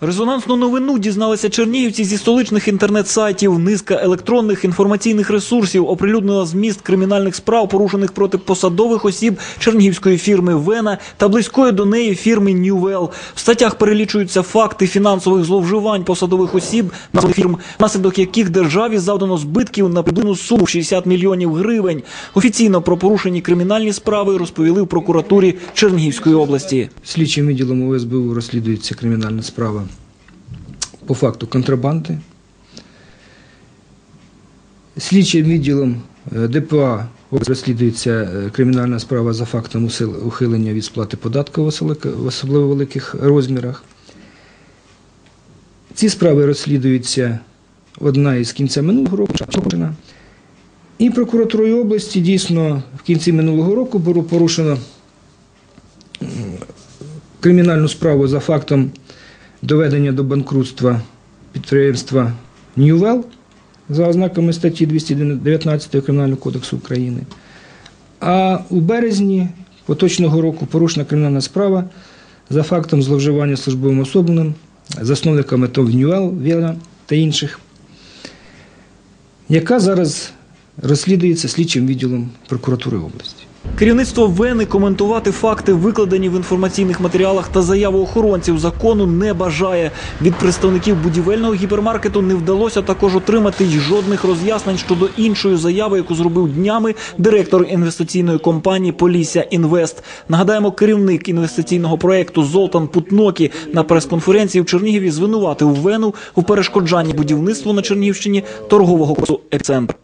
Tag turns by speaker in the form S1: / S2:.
S1: Резонансну новину дізналися чернігівці зі столичних інтернет-сайтів. Низка електронних інформаційних ресурсів оприлюднила зміст кримінальних справ, порушених проти посадових осіб чернігівської фірми Вена та близької до неї фірми Ньювел. В статтях перелічуються факти фінансових зловживань посадових осіб названих фірм, внаслідок яких державі завдано збитків на приблизну суму в 60 мільйонів гривень. Офіційно про порушені кримінальні справи розповіли в прокуратурі Чернігівської області.
S2: Слідчим відділом ОСБУ розслідується кримінальна справа по факту контрабанди. Слідчим відділом е, ДПА розслідується е, кримінальна справа за фактом ухилення від сплати податку в особливо- великих розмірах. Ці справи розслідуються одна із кінця минулого року. І прокуратурою області дійсно в кінці минулого року було порушено кримінальну справу за фактом доведення до банкрутства підприємства Ньювел за ознаками статті 219 Кримінального кодексу України. А у березні поточного року порушена кримінальна справа за фактом зловживання службовим особленим, засновниками ТОВ Ньювел, Віла та інших, яка зараз розслідується слідчим відділом прокуратури області.
S1: Керівництво Вени коментувати факти, викладені в інформаційних матеріалах та заяву охоронців закону, не бажає. Від представників будівельного гіпермаркету не вдалося також отримати й жодних роз'яснень щодо іншої заяви, яку зробив днями директор інвестиційної компанії Полісся Інвест. Нагадаємо, керівник інвестиційного проекту Золтан Путнокі на прес-конференції в Чернігові звинуватив Вену у перешкоджанні будівництву на Чернігівщині торгового курсу «Епіцентр».